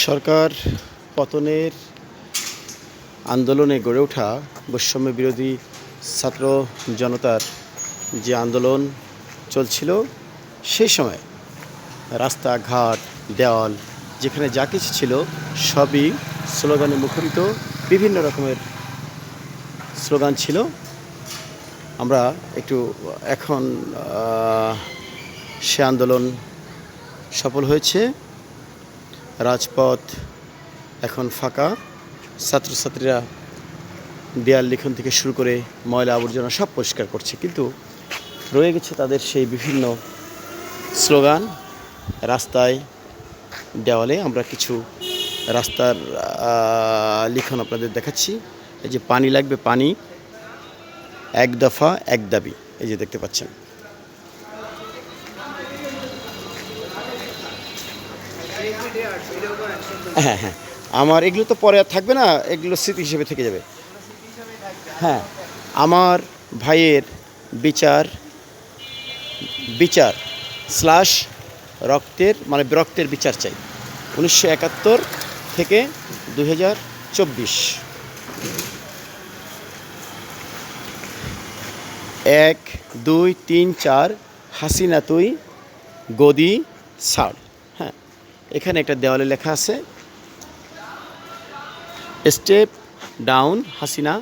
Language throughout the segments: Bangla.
সরকার পতনের আন্দোলনে গড়ে ওঠা বৈষম্য বিরোধী ছাত্র জনতার যে আন্দোলন চলছিল, সেই সময় রাস্তাঘাট, দেওয়াল, যেখানে যা কিছু ছিল, সবই স্লোগানে মুখরিত, বিভিন্ন রকমের স্লোগান ছিল। আমরা একটু এখন সে আন্দোলন সফল হয়েছে। রাজপথ এখন ফাঁকা। ছাত্রছাত্রীরা দেয়াল লিখন থেকে শুরু করে ময়লা আবর্জনা সব পরিষ্কার করছে, কিন্তু রয়ে গেছে তাদের সেই বিভিন্ন স্লোগান। রাস্তায়, দেওয়ালে আমরা কিছু রাস্তার লিখন আপনাদের দেখাচ্ছি। এই যে পানি লাগবে, পানি, এক দফা, এক দাবি, এই যে দেখতে পাচ্ছেন। হ্যাঁ হ্যাঁ। আমার এগুলো তো পরে আর থাকবে না, এগুলো স্মৃতি হিসেবে থেকে যাবে। হ্যাঁ আমার ভাইয়ের বিচার বিচার স্লাশ রক্তের মানে রক্তের বিচার চাই। উনিশশো একাত্তর থেকে দুই হাজার চব্বিশ। এক, দুই, তিন, চার, হাসিনা তুই, গদি হ্যাঁ এখানে একটা দেওয়ালে লেখা আছে, স্টেপ ডাউন হাসিনা,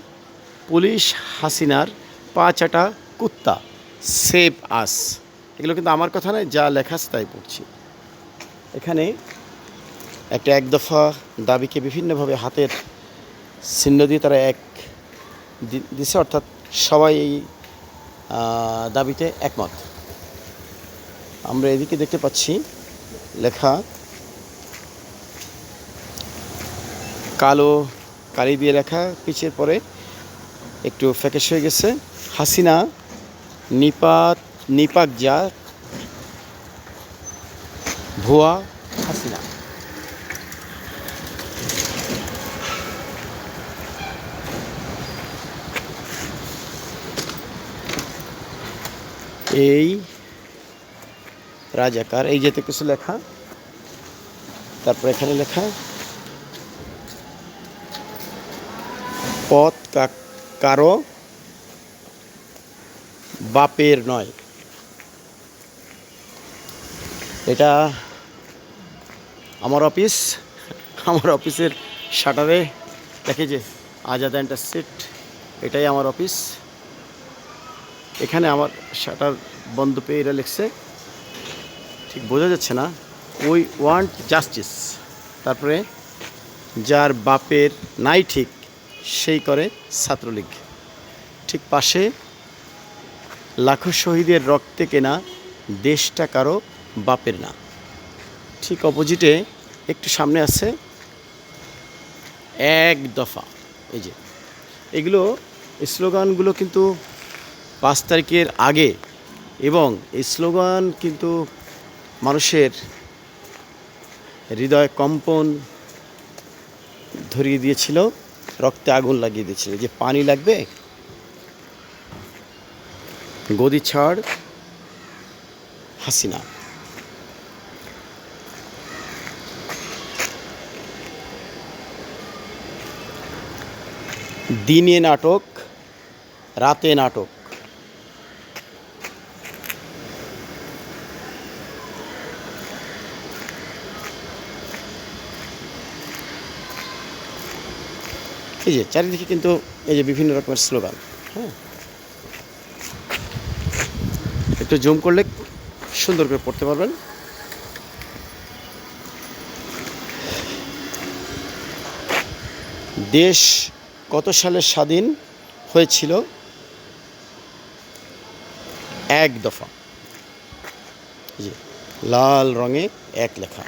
পুলিশ হাসিনার পা চাটা কুত্তা, সেভ আস। এগুলো কিন্তু আমার কথা নয়, যা লেখা আছে তাই পড়ছি। এখানে একটা এক দফা দাবিকে বিভিন্নভাবে হাতের চিহ্ন দিয়ে তারা এক দিছে, অর্থাৎ সবাই এই দাবিতে একমত। আমরা এদিকে দেখতে পাচ্ছি লেখা কালো কালি দিয়ে লেখা পিছের পরে একটু ফ্যাকেশ হয়ে গেছে। হাসিনা নিপাত নিপাক যা ভুয়া হাসিনা। এই রাজাকার, এই যেতে কিছু লেখা, তারপর এখানে লেখা পথ কারও বাপের নয়। এটা আমার অফিস। আমার অফিসের শাটারে দেখে যে আজাদ সিট, এটাই আমার অফিস। এখানে আমার শাটার বন্ধ পেয়ে এরা লিখছে। ঠিক বোঝা যাচ্ছে না। উই ওয়ান্ট জাস্টিস তারপরে যার বাপের নাই ঠিক সেই করে ছাত্রলীগ। ঠিক পাশে লাখো শহীদের রক্তে কেনা দেশটা কারও বাপের না। ঠিক অপোজিটে একটু সামনে আছে এক দফা। এই যে, এগুলো স্লোগানগুলো কিন্তু পাঁচ তারিখের আগে এবং এই স্লোগান কিন্তু মানুষের হৃদয় কম্পন ধরিয়ে দিয়েছিল। রক্তে আগুন লাগিয়ে দিয়েছিল। যে পানি লাগবে গদি ছাড় হাসিনা। দিনে নাটক রাতে নাটক। এই যে চারিদিকে কিন্তু এই যে বিভিন্ন রকমের স্লোগান হ্যাঁ? একটু জুম করলে সুন্দর করে পড়তে পারবেন। দেশ কত সালে স্বাধীন হয়েছিল? এক দফা। যে লাল রঙে এক লেখা।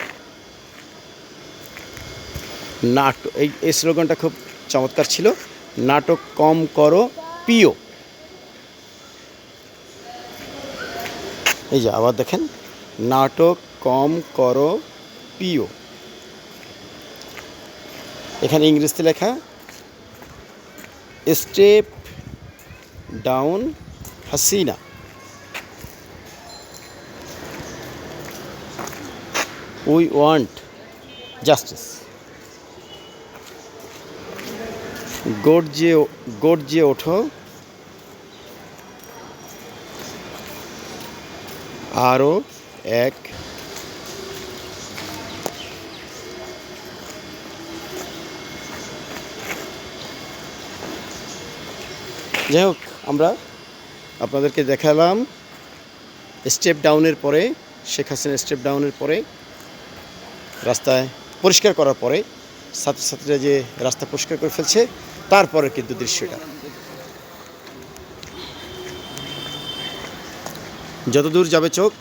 এই এই স্লোগানটা খুব চমৎকার ছিল। নাটক কম করো, পিও। এই যে আবার দেখেন, নাটক কম করো, পিও। এখানে ইংরেজিতে লেখা, step down Hasina. We want justice. গর্জে গর্জে ওঠো। আরও এক। যাই হোক, আমরা আপনাদেরকে দেখালাম স্টেপ ডাউনের পরে, শেখ হাসিনা স্টেপ ডাউনের পরে, রাস্তায় পরিষ্কার করার পরে, ছাত্রছাত্রীরা যে রাস্তা পরিষ্কার করে ফেলছে তারপরে কিন্তু দৃশ্যটা। যতদূর যাবে চোখ,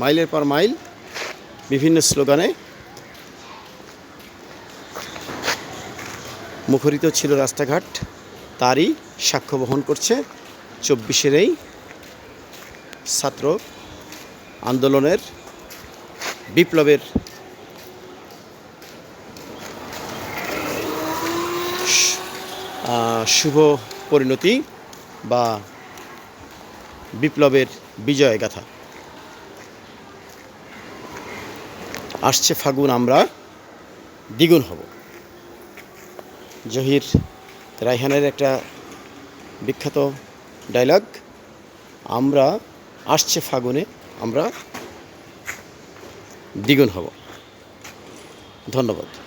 মাইলের পর মাইল, বিভিন্ন স্লোগানে। মুখরিত ছিল রাস্তাঘাট, তারই সাক্ষ্য বহন করছে চব্বিশের এই ছাত্র আন্দোলনের বিপ্লবের শুভ পরিণতি বা বিপ্লবের বিজয় গাথা। আসছে ফাগুন, আমরা দ্বিগুণ হব। জহির রাইহানের একটা বিখ্যাত ডায়লগ, আমরা আসছে ফাগুনে, আমরা দ্বিগুণ হব। ধন্যবাদ।